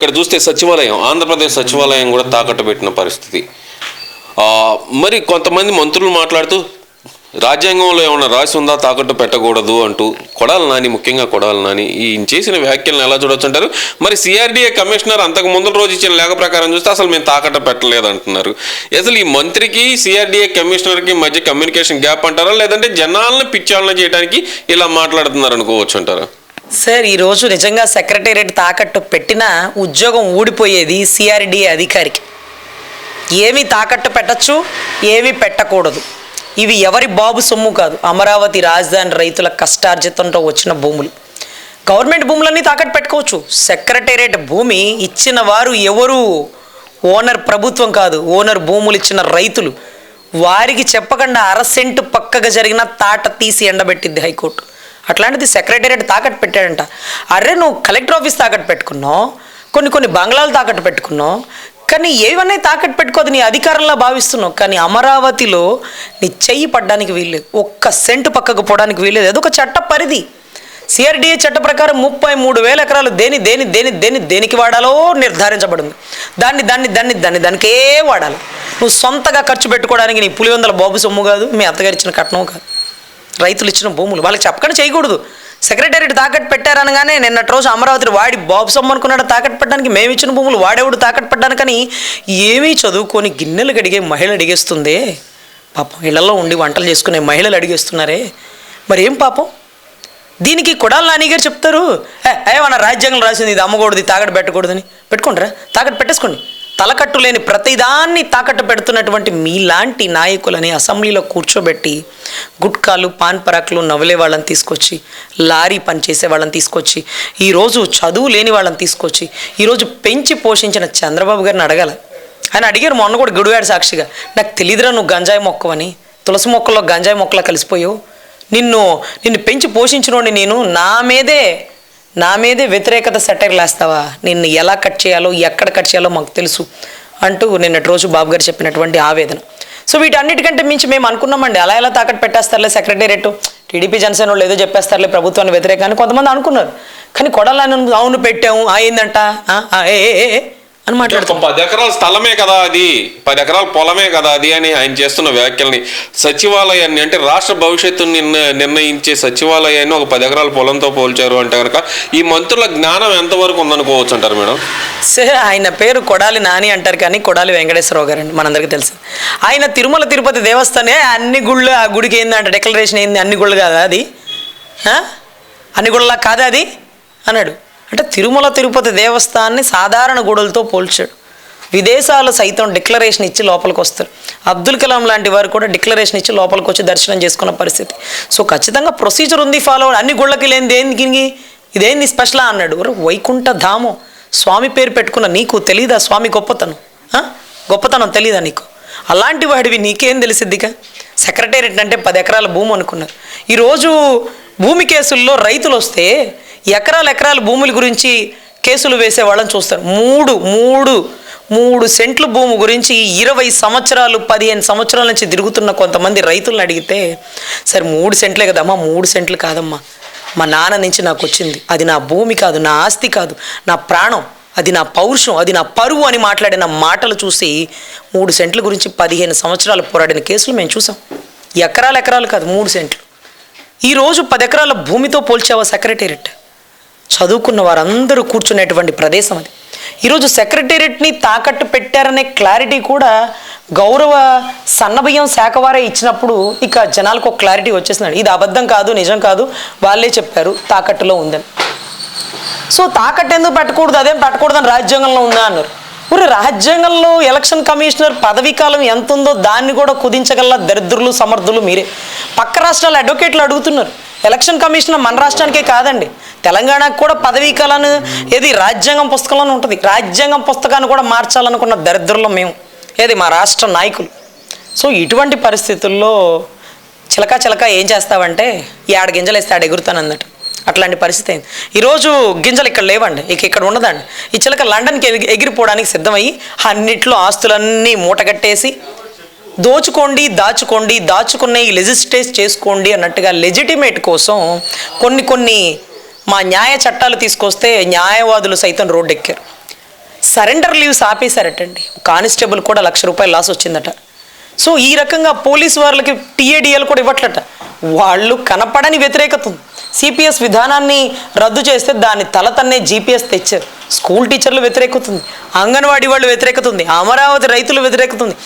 ఇక్కడ చూస్తే సచివాలయం ఆంధ్రప్రదేశ్ సచివాలయం కూడా తాకట్టు పెట్టిన పరిస్థితి మరి కొంతమంది మంత్రులు మాట్లాడుతూ రాజ్యాంగంలో ఏమైనా రాసి ఉందా తాకట్టు పెట్టకూడదు అంటూ కొడాలి నాని ముఖ్యంగా కొడాలి నాని ఈయన చేసిన వ్యాఖ్యలను ఎలా చూడొచ్చు అంటారు? మరి సిఆర్డీఏ కమిషనర్ అంతకు ముందు రోజు ఇచ్చిన లేఖ ప్రకారం చూస్తే అసలు మేము తాకట్టు పెట్టలేదు అంటున్నారు. అసలు ఈ మంత్రికి సిఆర్డీఏ కమిషనర్కి మధ్య కమ్యూనికేషన్ గ్యాప్ అంటారా? లేదంటే జనాలను పిచ్చాలన చేయడానికి ఇలా మాట్లాడుతున్నారు అనుకోవచ్చు అంటారా? సార్ ఈరోజు నిజంగా సెక్రటేరియట్ తాకట్టు పెట్టిన ఉద్యోగం ఊడిపోయేది సిఆర్డి అధికారికి. ఏమి తాకట్టు పెట్టచ్చు ఏమీ పెట్టకూడదు. ఇవి ఎవరి బాబు సొమ్ము కాదు. అమరావతి రాజధాని రైతుల కష్టార్జితంతో వచ్చిన భూములు. గవర్నమెంట్ భూములన్నీ తాకట్టు పెట్టుకోవచ్చు. సెక్రటేరియట్ భూమి ఇచ్చిన వారు ఎవరు? ఓనర్ ప్రభుత్వం కాదు. ఓనర్ భూములు ఇచ్చిన రైతులు. వారికి చెప్పకుండా అర సెంటు పక్కగా జరిగిన తాట తీసి ఎండబెట్టింది హైకోర్టు. అట్లాంటిది సెక్రటేరియట్ తాకట్టు పెట్టాడంట. అరే నువ్వు కలెక్టర్ ఆఫీస్ తాకట్టు పెట్టుకున్నావు కొన్ని కొన్ని బంగ్లాలు తాకట్టు పెట్టుకున్నావు కానీ ఏవన్నీ తాకట్టు పెట్టుకోదు నీ అధికారంలో భావిస్తున్నావు కానీ అమరావతిలో నీ చెయ్యి పడ్డానికి వీల్లేదు ఒక్క సెంటు పక్కకు పోవడానికి వీల్లేదు అదొక చట్ట పరిధి. సిఆర్డిఏ చట్ట ప్రకారం ముప్పై మూడు వేల ఎకరాలు దేని దేని దేని దేని దేనికి వాడాలో నిర్ధారించబడింది. దాన్ని దాన్ని దాన్ని దాన్ని దానికే వాడాలి. నువ్వు సొంతగా ఖర్చు పెట్టుకోవడానికి నీ పులివెందల బాబు సొమ్ము కాదు మీ అత్తగారు ఇచ్చిన కట్నం కాదు. రైతులు ఇచ్చిన భూములు వాళ్ళకి చెప్పకుండా చేయకూడదు. సెక్రటేరియట్ తాకట్టు పెట్టారనగానే నిన్నటి రోజు అమరావతి వాడి బాబు సమ్మనుకున్నాడు తాకట్టు పెట్టడానికి మేము ఇచ్చిన భూములు వాడేవాడు తాకట్టు పెట్టడానికని ఏమీ చదువుకొని గిన్నెలు కడిగే మహిళ అడిగేస్తుంది. పాపం ఇళ్ళలో ఉండి వంటలు చేసుకునే మహిళలు అడిగేస్తున్నారే. మరి ఏం పాపం? దీనికి కొడాల నానిగారు చెప్తారు. "ఏ, మన రాజ్యాంగం రాసింది ఇది అమ్మకూడదు తాకట్టు పెట్టకూడదని. పెట్టుకుంటారా? తాకట్టు పెట్టేసుకోండి. తలకట్టు లేని ప్రతిదాన్ని తాకట్టు పెడుతున్నటువంటి మీలాంటి నాయకులని అసెంబ్లీలో కూర్చోబెట్టి గుట్కాలు పాన్ పరాకులు నవ్వులే వాళ్ళని తీసుకొచ్చి లారీ పని చేసే వాళ్ళని తీసుకొచ్చి ఈరోజు చదువు లేని వాళ్ళని తీసుకొచ్చి ఈరోజు పెంచి పోషించిన చంద్రబాబు గారిని అడగాల. ఆయన అడిగారు మొన్న కూడా గుడివాడ సాక్షిగా నాకు తెలియదురా నువ్వు గంజాయి మొక్కవని తులసి మొక్కల్లో గంజాయి మొక్కలా కలిసిపోయావు. నిన్ను నిన్ను పెంచి పోషించినోడిని నేను నా మీదే నా మీదే వ్యతిరేకత సెటైర్లు వేస్తావా నిన్ను ఎలా కట్ చేయాలో ఎక్కడ కట్ చేయాలో మాకు తెలుసు అంటూ నిన్నటి రోజు బాబు గారు చెప్పినటువంటి ఆవేదన. సో వీటన్నిటికంటే మించి మేము అనుకున్నామండి. అలా ఎలా తాకట్టు పెట్టేస్తారులే సెక్రటేరియట్ టీడీపీ జనసేన వాళ్ళు ఏదో చెప్పేస్తారులే ప్రభుత్వాన్ని వ్యతిరేకాన్ని. కొంతమంది అనుకున్నారు. కానీ కొడాలని అవును పెట్టాము. అయిందంట ఆ, ఏ. అని మాట్లాడుతాం. పది ఎకరాల స్థలమే కదా అది. పది ఎకరాల పొలమే కదా అది అని ఆయన చేస్తున్న వ్యాఖ్యల్ని. సచివాలయాన్ని అంటే రాష్ట్ర భవిష్యత్తును నిర్ణ నిర్ణయించే సచివాలయాన్ని ఒక పది ఎకరాల పొలంతో పోల్చారు అంటే కనుక ఈ మంత్రుల జ్ఞానం ఎంతవరకు ఉందనుకోవచ్చు అంటారు మేడం? సరే ఆయన పేరు కొడాలి నాని అంటారు కానీ కొడాలి వెంకటేశ్వరరావు గారు అండి మనందరికీ తెలుసు. ఆయన తిరుమల తిరుపతి దేవస్థానే అన్ని గుళ్ళు ఆ గుడికి ఏందంట డిక్లరేషన్ ఏంది అన్ని గుళ్ళు కాదా అది? అన్ని గుళ్ళలా కాదా అది? అన్నాడు. అంటే తిరుమల తిరుపతి దేవస్థానాన్ని సాధారణ గుడులతో పోల్చాడు. విదేశాలు సైతం డిక్లరేషన్ ఇచ్చి లోపలికి వస్తారు. అబ్దుల్ కలాం లాంటి వారు కూడా డిక్లరేషన్ ఇచ్చి లోపలికి వచ్చి దర్శనం చేసుకున్న పరిస్థితి. సో ఖచ్చితంగా ప్రొసీజర్ ఉంది ఫాలో అన్ని గుళ్ళకి లేని దేనికి ఇదేంది స్పెషలా అన్నాడు. వైకుంఠ ధామం. స్వామి పేరు పెట్టుకున్న నీకు తెలీదా స్వామి గొప్పతనం? గొప్పతనం తెలీదా నీకు? అలాంటి వాడివి నీకేం తెలిసిద్దిగా సెక్రటేరియట్ అంటే పది ఎకరాల భూమి అనుకున్నారు. ఈరోజు భూమి కేసుల్లో రైతులు వస్తే ఎకరాల ఎకరాల భూముల గురించి కేసులు వేసే వాళ్ళని చూస్తారు. మూడు మూడు మూడు సెంట్ల భూమి గురించి ఇరవై సంవత్సరాలు పదిహేను సంవత్సరాల నుంచి తిరుగుతున్న కొంతమంది రైతులను అడిగితే సరే మూడు సెంట్లే కదమ్మా మూడు సెంట్లు కాదమ్మా. మా నాన్న నుంచి నాకు వచ్చింది. అది నా భూమి కాదు నా ఆస్తి కాదు నా ప్రాణం అది నా పౌరుషం అది నా పరువు అని మాట్లాడిన మాటలు చూసి మూడు సెంట్ల గురించి పదిహేను సంవత్సరాలు పోరాడిన కేసులు మేము చూసాం. ఎకరాలు ఎకరాలు కాదు మూడు సెంట్లు. ఈరోజు పది ఎకరాల భూమితో పోల్చావా సెక్రటేరియట్? చదువుకున్న వారందరూ కూర్చునేటువంటి ప్రదేశం అది. ఈరోజు సెక్రటేరియట్ని తాకట్టు పెట్టారనే క్లారిటీ కూడా గౌరవ సన్నబియ్యం శాఖ వారే ఇచ్చినప్పుడు ఇక జనాలకు ఒక క్లారిటీ వచ్చేసినాడు ఇది అబద్ధం కాదు నిజం కాదు వాళ్ళే చెప్పారు తాకట్టులో ఉందని. సో తాకట్టు ఎందుకు పెట్టకూడదు అదేం పెట్టకూడదని రాజ్యాంగంలో ఉందా అన్నారు. మరి రాజ్యాంగంలో ఎలక్షన్ కమిషనర్ పదవీ కాలం ఎంత ఉందో దాన్ని కూడా కుదించగల దరిద్రులు సమర్థులు మీరే. పక్క రాష్ట్రాల అడ్వకేట్లు అడుగుతున్నారు. ఎలక్షన్ కమిషనర్ మన రాష్ట్రానికే కాదండి. తెలంగాణకు కూడా పదవీ కాలాన్ని ఏది రాజ్యాంగం పుస్తకంలోనే ఉంటుంది. రాజ్యాంగం పుస్తకాన్ని కూడా మార్చాలనుకున్న దరిద్రులం మేము ఏది మా రాష్ట్ర నాయకులు. సో ఇటువంటి పరిస్థితుల్లో చిలక చిలక ఏం చేస్తావంటే ఈ గింజలు వేస్తే ఆడ ఎగురుతాను అన్నట్టు. అట్లాంటి పరిస్థితి అయింది. ఈరోజు గింజలు ఇక్కడ లేవండి. ఇక ఇక్కడ ఉండదండి. ఈ చిలక లండన్కి ఎగి- ఎగిరిపోవడానికి సిద్ధమయ్యి అన్నిట్లో ఆస్తులన్నీ మూటగట్టేసి దోచుకోండి దాచుకోండి దాచుకున్న ఈ లెజిస్టేట్ చేసుకోండి అన్నట్టుగా లెజిటిమేట్ కోసం కొన్ని కొన్ని మా న్యాయ చట్టాలు తీసుకొస్తే న్యాయవాదులు సైతం రోడ్డెక్కారు. సరెండర్ లీవ్స్ ఆపేశారటండి. కానిస్టేబుల్ కూడా లక్ష రూపాయలు లాస్ వచ్చిందట. సో ఈ రకంగా పోలీస్ వాళ్ళకి టీఏడిఎల్ కూడా ఇవ్వట్లట. వాళ్ళు కనపడని వ్యతిరేకత. ఉంది సిపిఎస్ విధానాన్ని రద్దు చేస్తే దాని తల తన్నే జీపీఎస్ తెచ్చారు. స్కూల్ టీచర్లు వ్యతిరేకత ఉంది అంగన్వాడీ వాళ్ళు వ్యతిరేకత ఉంది అమరావతి రైతులు వ్యతిరేకత ఉంది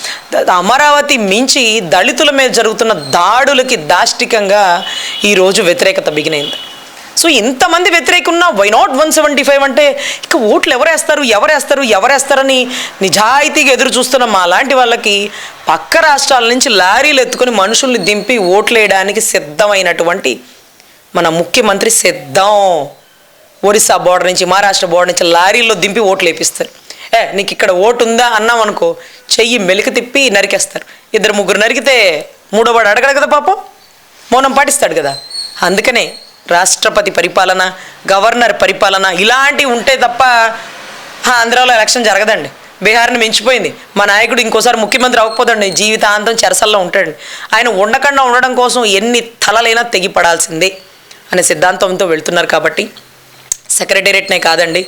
అమరావతి మించి దళితుల మీద జరుగుతున్న దాడులకి దాష్టికంగా ఈరోజు వ్యతిరేకత బిగినైంది. సో ఇంతమంది వ్యతిరేకున్నా why not one seventy five అంటే ఇక ఓట్లు ఎవరేస్తారు ఎవరేస్తారు ఎవరేస్తారని నిజాయితీగా ఎదురు చూస్తున్న మా లాంటి వాళ్ళకి పక్క రాష్ట్రాల నుంచి లారీలు ఎత్తుకొని మనుషుల్ని దింపి ఓట్లు వేయడానికి సిద్ధమైనటువంటి మన ముఖ్యమంత్రి సిద్ధం. ఒరిస్సా బోర్డర్ నుంచి మహారాష్ట్ర బోర్డర్ నుంచి లారీల్లో దింపి ఓట్లు వేపిస్తారు ఏ నీకు ఇక్కడ ఓటు ఉందా అన్నాం అనుకో చెయ్యి మెలిక తిప్పి నరికేస్తారు. ఇద్దరు ముగ్గురు నరికితే మూడో వాడు అడగడు కదా పాపం. మౌనం పాటిస్తాడు కదా. అందుకనే రాష్ట్రపతి పరిపాలన గవర్నర్ పరిపాలన ఇలాంటివి ఉంటే తప్ప ఆంధ్రాలో ఎలక్షన్ జరగదండి. బీహార్ని మించిపోయింది. మా నాయకుడు ఇంకోసారి ముఖ్యమంత్రి అవ్వకపోదండి. జీవితాంతం చెరసల్లో ఉంటాడు. ఆయన ఉండకుండా ఉండడం కోసం ఎన్ని తలలైనా తెగిపడాల్సిందే అనే సిద్ధాంతంతో వెళ్తున్నారు కాబట్టి సెక్రటేరియట్నే కాదండి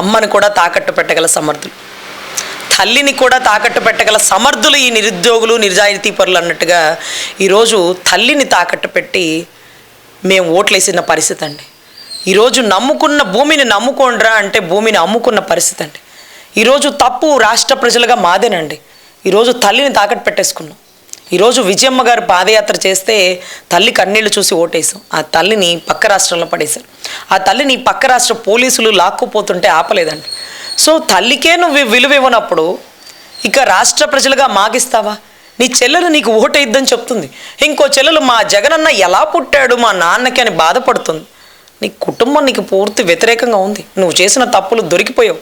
అమ్మను కూడా తాకట్టు పెట్టగల సమర్థులు. తల్లిని కూడా తాకట్టు పెట్టగల సమర్థులు ఈ నిరుద్యోగులు నిజాయితీ పరులు అన్నట్టుగా ఈరోజు తల్లిని తాకట్టు పెట్టి మేము ఓట్లేసిన పరిస్థితి అండి. ఈరోజు నమ్ముకున్న భూమిని నమ్ముకోండ్రా అంటే భూమిని అమ్ముకున్న పరిస్థితి అండి. ఈరోజు తప్పు రాష్ట్ర ప్రజలుగా మాదేనండి. ఈరోజు తల్లిని తాకట్టు పెట్టేసుకున్నాం. ఈరోజు విజయమ్మ గారు పాదయాత్ర చేస్తే తల్లి కన్నీళ్ళు చూసి ఓటేసాం ఆ తల్లిని పక్క రాష్ట్రంలో పడేశారు. ఆ తల్లిని పక్క రాష్ట్ర పోలీసులు లాక్కుపోతుంటే ఆపలేదండి. సో తల్లికే నువ్వు విలువ ఇవ్వనప్పుడు ఇక రాష్ట్ర ప్రజలుగా మాగిస్తావా? నీ చెల్లెలు నీకు ఓటేద్దని చెప్తుంది. ఇంకో చెల్లెలు మా జగనన్న ఎలా పుట్టాడు మా నాన్నకి అని బాధపడుతుంది. నీ కుటుంబం నీకు పూర్తి వ్యతిరేకంగా ఉంది. నువ్వు చేసిన తప్పులు దొరికిపోయావు.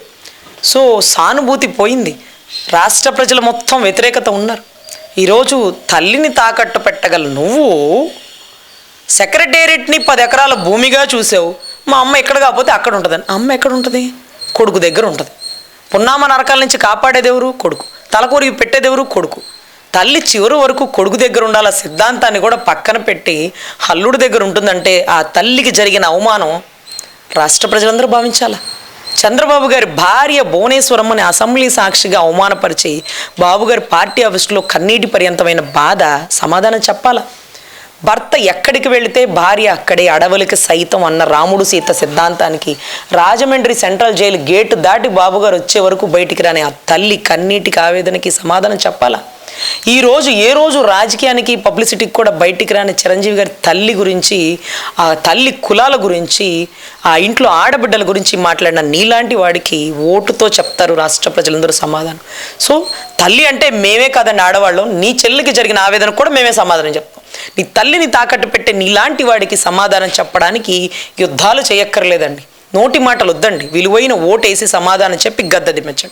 సో సానుభూతి పోయింది. రాష్ట్ర ప్రజలు మొత్తం వ్యతిరేకత ఉన్నారు. ఈరోజు తల్లిని తాకట్టు పెట్టగల నువ్వు సెక్రటేరియట్ని పది ఎకరాల భూమిగా చూసావు. మా అమ్మ ఎక్కడ కాకపోతే అక్కడ ఉంటుందని. అమ్మ ఎక్కడ ఉంటుంది? కొడుకు దగ్గర ఉంటుంది. పున్నామ నరకాల నుంచి కాపాడేదెవరు కొడుకు. తలకూరికి పెట్టేదెవరు కొడుకు. తల్లి చివరి వరకు కొడుకు దగ్గర ఉండాల సిద్ధాంతాన్ని కూడా పక్కన పెట్టి హల్లుడి దగ్గర ఉంటుందంటే ఆ తల్లికి జరిగిన అవమానం రాష్ట్ర ప్రజలందరూ భావించాలా? చంద్రబాబు గారి భార్య భువనేశ్వరమ్మని అసెంబ్లీ సాక్షిగా అవమానపరిచి బాబు గారి పార్టీ ఆఫీసులో కన్నీటి పర్యంతమైన బాధ సమాధానం చెప్పాలా? భర్త ఎక్కడికి వెళితే భార్య అక్కడే అడవులకి సైతం అన్న రాముడు సీత సిద్ధాంతానికి రాజమండ్రి సెంట్రల్ జైలు గేటు దాటి బాబుగారు వచ్చే వరకు బయటికి రాని ఆ తల్లి కన్నీటికి ఆవేదనకి సమాధానం చెప్పాలా? ఈ రోజు ఏ రోజు రాజకీయానికి పబ్లిసిటీకి కూడా బయటికి రాని చిరంజీవి గారి తల్లి గురించి ఆ తల్లి కులాల గురించి ఆ ఇంట్లో ఆడబిడ్డల గురించి మాట్లాడిన నీలాంటి వాడికి ఓటుతో చెప్తారు రాష్ట్ర ప్రజలందరూ సమాధానం. సో తల్లి అంటే మేమే కాదండి ఆడవాళ్ళం. నీ చెల్లికి జరిగిన ఆవేదన కూడా మేమే సమాధానం చెప్తాం. నీ తల్లిని తాకట్టు పెట్టే నీలాంటి వాడికి సమాధానం చెప్పడానికి యుద్ధాలు చేయక్కర్లేదండి. నోటి మాటలు వద్దండి విలువైన ఓటేసి సమాధానం చెప్పి గద్దది దించండి